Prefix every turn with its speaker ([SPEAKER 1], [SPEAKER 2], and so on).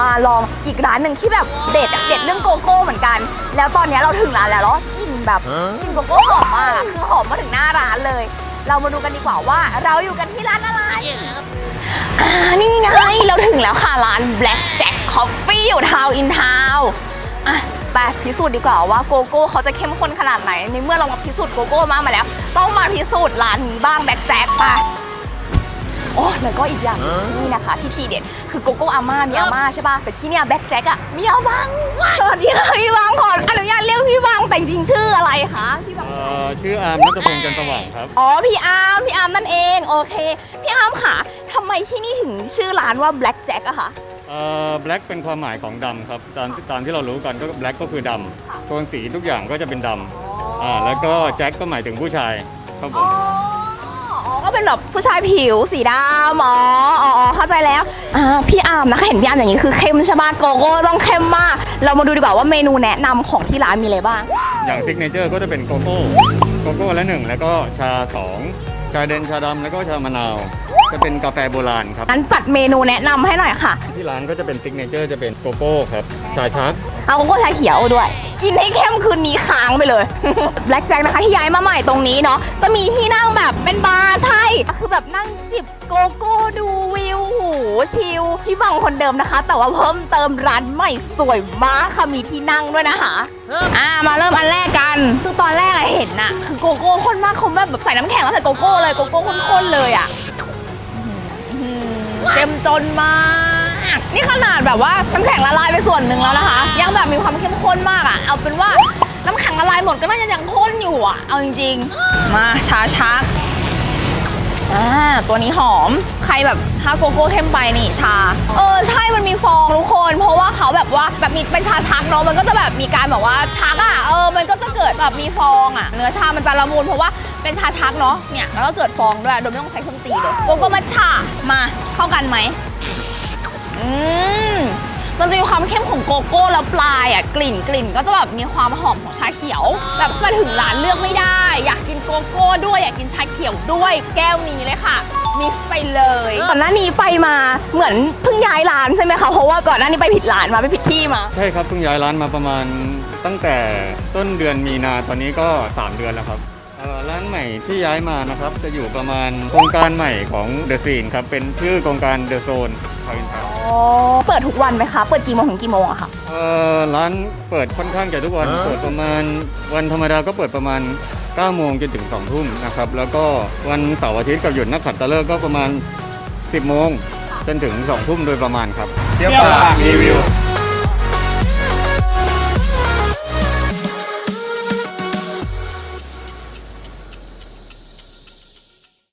[SPEAKER 1] มาลองอีกร้านหนึ่งที่แบบเด็ดอะเด็ดเรื่องโกโก้เหมือนกัน แล้วตอนเนี้ยเราถึงร้านแล้วแล้วกลินแบบกลินโกโก้หอมมากอะคือหอมมาถึงหน้าร้านเลย เรามาดูกันดีกว่าว่า เราอยู่กันที่ร้านอะไรอ่านี่ไงเราถึงแล้วค่ะร้าน Black Jack Coffee อยู่ทาวอินทาวอะไปพิสูจน์ดีกว่าว่าโกโก้เขาจะเข้มข้นขนาดไหนในเมื่อเรามาพิสูจน์โกโก้มามาแล้ว ต้องมาพิสูจน์ร้านนี้บ้าง Black Jack ไป โอ้แล้วก็อีกอย่างหนึ่งที่นี่นะคะ ที่ทีเด็ดคือโกโก้อาม่ามีอาม่าใช่ป่ะแต่ที่เนี่ยแบ็คแจ็คอะมีอาบังสวัสดีค่ะพี่บังขออนุญาตเรียกพี่บังแต่จริงๆชื่ออะไรคะพี่บัง
[SPEAKER 2] เอ่อชื่ออาร์มนัทพงศ์จันทร์สว่างครับ
[SPEAKER 1] อ๋อพี่อาร์มพี่อาร์มนั่นเองโอเค พี่อาร์มค่ะทำไมที่นี่ถึงชื่อร้านว่า Black Jack อะคะ
[SPEAKER 2] เอ่อ black เป็นความหมายของดำครับ ตามตามที่เรารู้กันก็ black ก็คือดำโทนสีทุกอย่างก็จะเป็นดำอ่าแล้วก็แจ็คก็หมายถึงผู้ชายครับผ
[SPEAKER 1] อ๋อ
[SPEAKER 2] ม
[SPEAKER 1] อ๋อก็ เป็นแบบผู้ชายผิวสีดำอ๋ออ๋ออ๋อเข้าใจแล้วอ่าพี่อาร์มนะคะเห็นพี่อาร์มอย่างนี้คือเข้มใช่ไหมโกโก้ต้องเข้มมาก เรามาดูดีกว่าว่าเมนูแนะนำของที่ร้านมีอะไรบ้าง
[SPEAKER 2] อย่างซิกเนเจอร์ก็จะเป็นโกโก้โกโก้ละหนึ่งแล้วก็ชาสองชาเดนชาดำแล้วก็ชามะนาว จะเป็นกาแฟโบราณครับ
[SPEAKER 1] งั้นจัดเมนูแนะนำให้หน่อยค่ะ
[SPEAKER 2] ที่ร้านก็จะเป็นซิกเนเจอร์จะเป็นโกโก้ครับ ชาชัก
[SPEAKER 1] เอาโกโก้ชาเขียวด้วย กินให้เข้มคืนนี้ค้างไปเลย Black Jack นะคะที่ย้ายมาใหม่ตรงนี้เนาะจะมีที่นั่งแบบเป็นบาร์ใช่ คือแบบนั่งจิบโกโก้ดูวิวโหชิลพี่บังคนเดิมนะคะ แต่ว่าเพิ่มเติมร้านใหม่สวยมากค่ะมีที่นั่งด้วยนะคะอ่ามาเริ่มอันแรกกันคือตอนแรกอะเห็นน่ะคือโกโก้ข้นมากเขาแบบใส่น้ำแข็งแล้วใส่โกโก้เลยโกโก้ข้นๆเลยอะอื้อหือเต็มจนมาก นี่ขนาดแบบว่าน้ำแข็งละลายไปส่วนหนึ่งแล้วนะคะ ยังแบบมีความเข้มข้นมากอะเอาเป็นว่าน้ำแข็งละลายหมดก็น่าจะยังข้นอยู่อะเอาจริง ๆ มาชาชักอ่าตัวนี้หอมใครแบบถ้าโกโก้เข้มไปนี่ชา เออใช่มันมีฟองทุกคน เพราะว่าเขาแบบว่าแบบมีเป็นชาชักเนาะมันก็จะแบบมีการแบบว่าชักอะเออมันก็จะเกิดแบบมีฟองอะเนื้อชามันจะละมุนเพราะว่าเป็นชาชักเนาะเนี่ยแล้วก็เกิดฟองด้วยโดยไม่ต้องใช้เครื่องตีเลยโกโก้มัทฉะมาเข้ากันไหม อืมมันจะมีความเข้มของโกโก้แล้วปลายอะกลิ่นกลิ่นก็จะแบบมีความหอมของชาเขียว แบบมาถึงร้านเลือกไม่ได้ อยากกินโกโก้ด้วยอยากกินชาเขียวด้วยแก้วนี้เลยค่ะมิกซ์ไปเลยก่อนหน้านี้ไปมาเหมือนเพิ่งย้ายร้านใช่ไหมคะเพราะว่าก่อนหน้านี้ไปผิดร้านมาไปผิดที่มา
[SPEAKER 2] ใช่ครับเพิ่งย้ายร้านมาประมาณตั้งแต่ต้นเดือนมีนาตอนนี้ก็ 3 เดือนแล้วครับเอ่อร้านใหม่ที่ย้ายมานะครับจะอยู่ประมาณโครงการใหม่ของ The Scene ครับเป็นชื่อโครงการ The Zone ทาวินทาว
[SPEAKER 1] อ๋อ เปิดทุกวันไหมคะ เปิดกี่โมงถึงกี่โมงอะคะ
[SPEAKER 2] เอ่อร้านเปิดค่อนข้างจะทุกวัน เปิดประมาณวันธรรมดาก็เปิดประมาณ9โมงจนถึง2ทุ่มนะครับ แล้วก็วันเสาร์อาทิตย์กับหยุดนักขัตฤกษ์ก็ประมาณ 10โมงจนถึง2ทุ่มโดยประมาณครับ
[SPEAKER 3] เที่ยวปากรีวิว